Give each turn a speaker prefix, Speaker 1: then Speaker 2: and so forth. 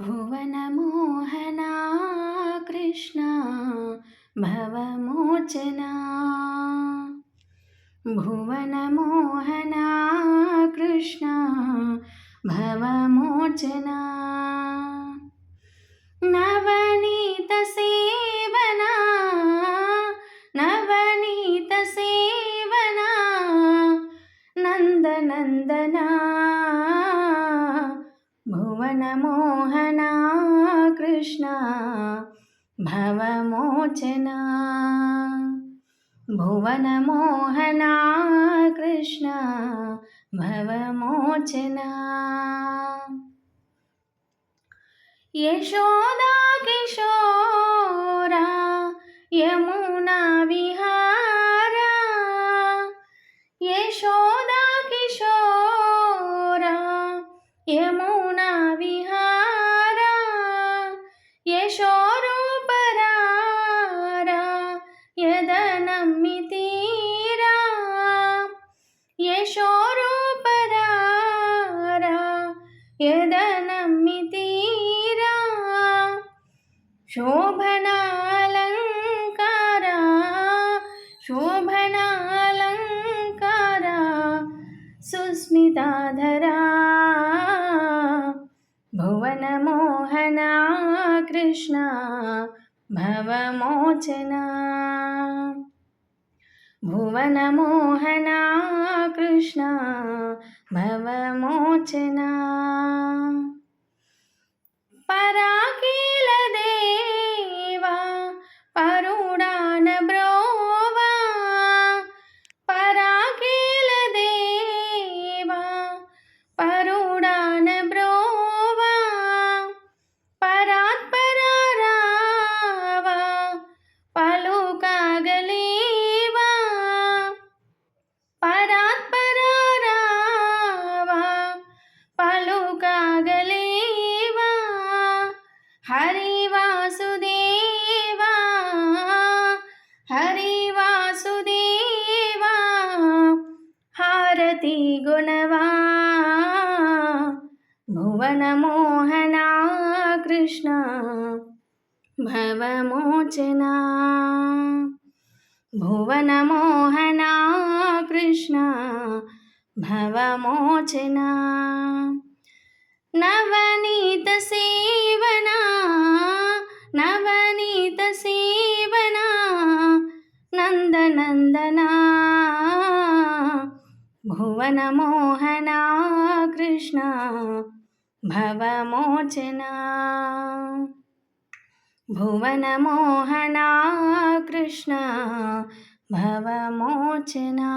Speaker 1: भुवनमोहना कृष्णा भवमोचना। भुवनमोहना कृष्णा भवमोचना। नवनीतसेवना नवनीतसेवना नन्दनन्दना भुवनमोहना कृष्णा भवमोचना। भुवनमोहना कृष्णा भवमोचना। यशोदा किशोरा यमुना विहारा। यशोदा यदनमितीरा यशोरूपरारा यदनमितीरा शोभनालङ्कारा शोभनालङ्कारा सुस्मिताधरा भुवनमोहना कृष्णा भवमोचना भुवनमोहना कृष्णा भवमोचना। हारति गुणवा भुवनमोहना कृष्णा भवमोचना भुवनमोहना कृष्णा भवमोचना नवनीतसेवना नवनीतसेवना नन्दनन्दना भुवनमोहना कृष्णा भवमोचना। भुवनमोहना कृष्णा भवमोचना।